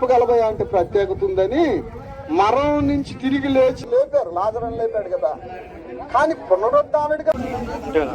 చెప్పగలవా అంటే ప్రత్యేకత ఉందని మరణం నుంచి తిరిగి లేచి లేపారు. లాజరం లేపాడు కదా. కానీ పునరుద్ధానుడు కదా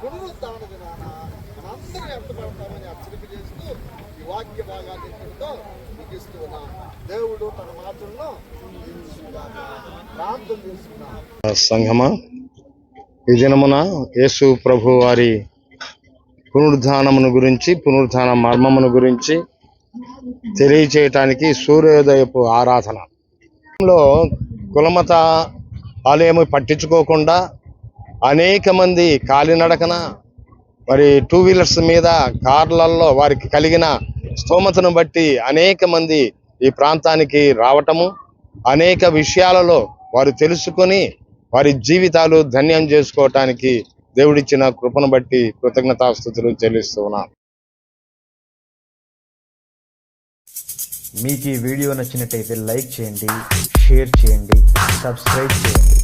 పునరుద్ధరణ దినాన మనందరం ఎంత పడతామని హెచ్చరిక చేస్తూ ఈ వాక్య భాగాన్ని ఇక్కడితో ముగిస్తూ ఉన్నాం దేవుడు తన మాటలను దీవించుగాక. ప్రార్థన చేస్తున్నాం సంఘమా ఈ దినమున యేసు ప్రభు వారి పునరుద్ధానమును గురించి పునరుద్ధాన మర్మమును గురించి తెలియచేయటానికి సూర్యోదయపు ఆరాధన లో కులమత ఆలయము పట్టించుకోకుండా అనేక మంది కాలినడకన మరి టూ వీలర్స్ మీద కార్లలో వారికి కలిగిన స్తోమతను బట్టి అనేక మంది ఈ ప్రాంతానికి రావటము అనేక విషయాలలో వారు తెలుసుకొని వారి జీవితాలు ధన్యం చేసుకోవటానికి దేవుడిచ్చిన కృపను బట్టి కృతజ్ఞతాస్థుతులు చెల్లిస్తూ మీకు ఈ వీడియో నచ్చినట్టయితే లైక్ చేయండి షేర్ చేయండి సబ్స్క్రైబ్ చేయండి.